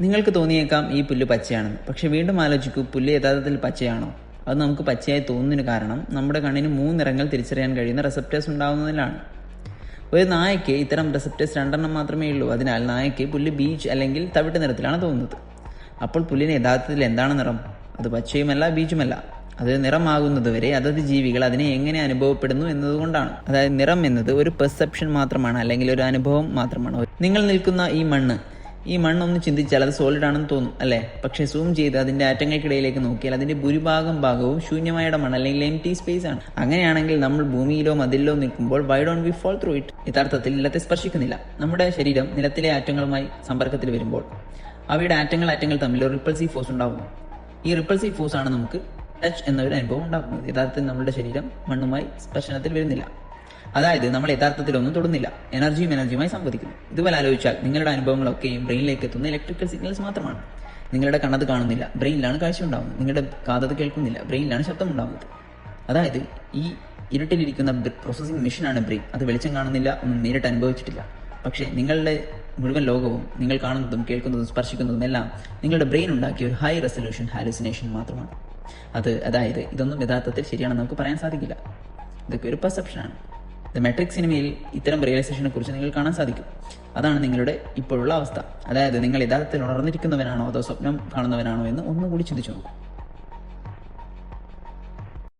നിങ്ങൾക്ക് തോന്നിയേക്കാം ഈ പുല്ല് പച്ചയാണെന്ന്. പക്ഷെ വീണ്ടും ആലോചിക്കൂ പുല്ല് യഥാർത്ഥത്തിൽ പച്ചയാണോ? അത് നമുക്ക് പച്ചയായി തോന്നുന്നതിന് കാരണം നമ്മുടെ കണ്ണിന് മൂന്ന് നിറങ്ങൾ തിരിച്ചറിയാൻ കഴിയുന്ന റെസപ്റ്റേഴ്സ് ഉണ്ടാകുന്നതിലാണ് ഒരു നായയ്ക്ക് ഇത്തരം റെസപ്റ്റേഴ്സ് രണ്ടെണ്ണം മാത്രമേ ഉള്ളൂ. അതിനാൽ നായയ്ക്ക് പുല്ല് ബീച്ച് അല്ലെങ്കിൽ തവിട്ട് നിറത്തിലാണ് തോന്നുന്നത്. അപ്പോൾ പുല്ലിന് യഥാർത്ഥത്തിൽ എന്താണ് നിറം? അത് പച്ചയുമല്ല ബീച്ചുമല്ല. അത് നിറമാകുന്നതുവരെ അതത് ജീവികൾ അതിനെ എങ്ങനെ അനുഭവപ്പെടുന്നു എന്നതുകൊണ്ടാണ്. അതായത് നിറം എന്നത് ഒരു പെർസെപ്ഷൻ മാത്രമാണ് അല്ലെങ്കിൽ ഒരു അനുഭവം മാത്രമാണ്. നിങ്ങൾ നിൽക്കുന്ന ഈ മണ്ണ് ഈ മണ്ണൊന്ന് ചിന്തിച്ചാൽ അത് സോളിഡ് ആണെന്ന് തോന്നും അല്ലേ? പക്ഷേ സൂം ചെയ്ത് അതിന്റെ ആറ്റങ്ങൾക്കിടയിലേക്ക് നോക്കിയാൽ അതിന്റെ ഭൂരിഭാഗം ഭാഗവും ശൂന്യമായ ഇടമാണ് അല്ലെങ്കിൽ എം ടി സ്പേസ് ആണ്. അങ്ങനെയാണെങ്കിൽ നമ്മൾ ഭൂമിയിലോ മതിലിലോ നിൽക്കുമ്പോൾ why don't we fall through it യഥാർത്ഥത്തിൽ നിലത്തെ സ്പർശിക്കുന്നില്ല. നമ്മുടെ ശരീരം നിലത്തിലെ ആറ്റങ്ങളുമായി സമ്പർക്കത്തിൽ വരുമ്പോൾ അവയുടെ ആറ്റങ്ങൾ ആറ്റങ്ങൾ തമ്മിൽ ഒരു റിപ്പൾസീവ് ഫോഴ്സ് ഉണ്ടാകുന്നു. ഈ റിപ്പൾസീവ് ഫോഴ്സ് ആണ് നമുക്ക് ടച്ച് എന്നൊരു അനുഭവം ഉണ്ടാക്കുന്നത് യഥാർത്ഥത്തിൽ നമ്മുടെ ശരീരം മണ്ണുമായി സ്പർശനത്തിൽ വരുന്നില്ല. അതായത് നമ്മൾ യഥാർത്ഥത്തിൽ ഒന്നും തൊടുന്നില്ല. എനർജിയും എനർജിയുമായി സംവദിക്കുന്നു. ഇതുപോലെ ആലോചിച്ചാൽ നിങ്ങളുടെ അനുഭവങ്ങളൊക്കെയും ബ്രെയിനിലേക്ക് എത്തുന്ന ഇലക്ട്രിക്കൽ സിഗ്നൽസ് മാത്രമാണ്. നിങ്ങളുടെ കണ്ണത് കാണുന്നില്ല ബ്രെയിനിലാണ് കാഴ്ച ഉണ്ടാകുന്നത് നിങ്ങളുടെ കാതത് കേൾക്കുന്നില്ല ബ്രെയിനിലാണ് ശബ്ദം ഉണ്ടാകുന്നത് അതായത് ഈ ഇരുട്ടിലിരിക്കുന്ന പ്രോസസ്സിംഗ് മെഷീനാണ് ബ്രെയിൻ അത് വെളിച്ചം കാണുന്നില്ല ഒന്നും നേരിട്ട് അനുഭവിച്ചിട്ടില്ല. പക്ഷേ നിങ്ങളുടെ മുഴുവൻ ലോകവും നിങ്ങൾ കാണുന്നതും കേൾക്കുന്നതും സ്പർശിക്കുന്നതും എല്ലാം നിങ്ങളുടെ ബ്രെയിൻ ഉണ്ടാക്കിയ ഒരു ഹൈ റെസൊല്യൂഷൻ ഹാലുസിനേഷൻ മാത്രമാണ്. അത് അതായത് ഇതൊന്നും യഥാർത്ഥത്തിൽ ശരിയാണെന്ന് നമുക്ക് പറയാൻ സാധിക്കില്ല. ഇതൊക്കെ ഒരു പെർസെപ്ഷനാണ് ദ മെട്രിക് സിനിമയിൽ ഇത്തരം റിയലൈസേഷനെ കുറിച്ച് നിങ്ങൾ കാണാൻ സാധിക്കും. അതാണ് നിങ്ങളുടെ ഇപ്പോഴുള്ള അവസ്ഥ. അതായത് നിങ്ങൾ യഥാർത്ഥത്തിൽ ഉണർന്നിരിക്കുന്നവനാണോ അതോ സ്വപ്നം കാണുന്നവനാണോ എന്ന് ഒന്നുകൂടി ചിന്തിച്ചു നോക്കും.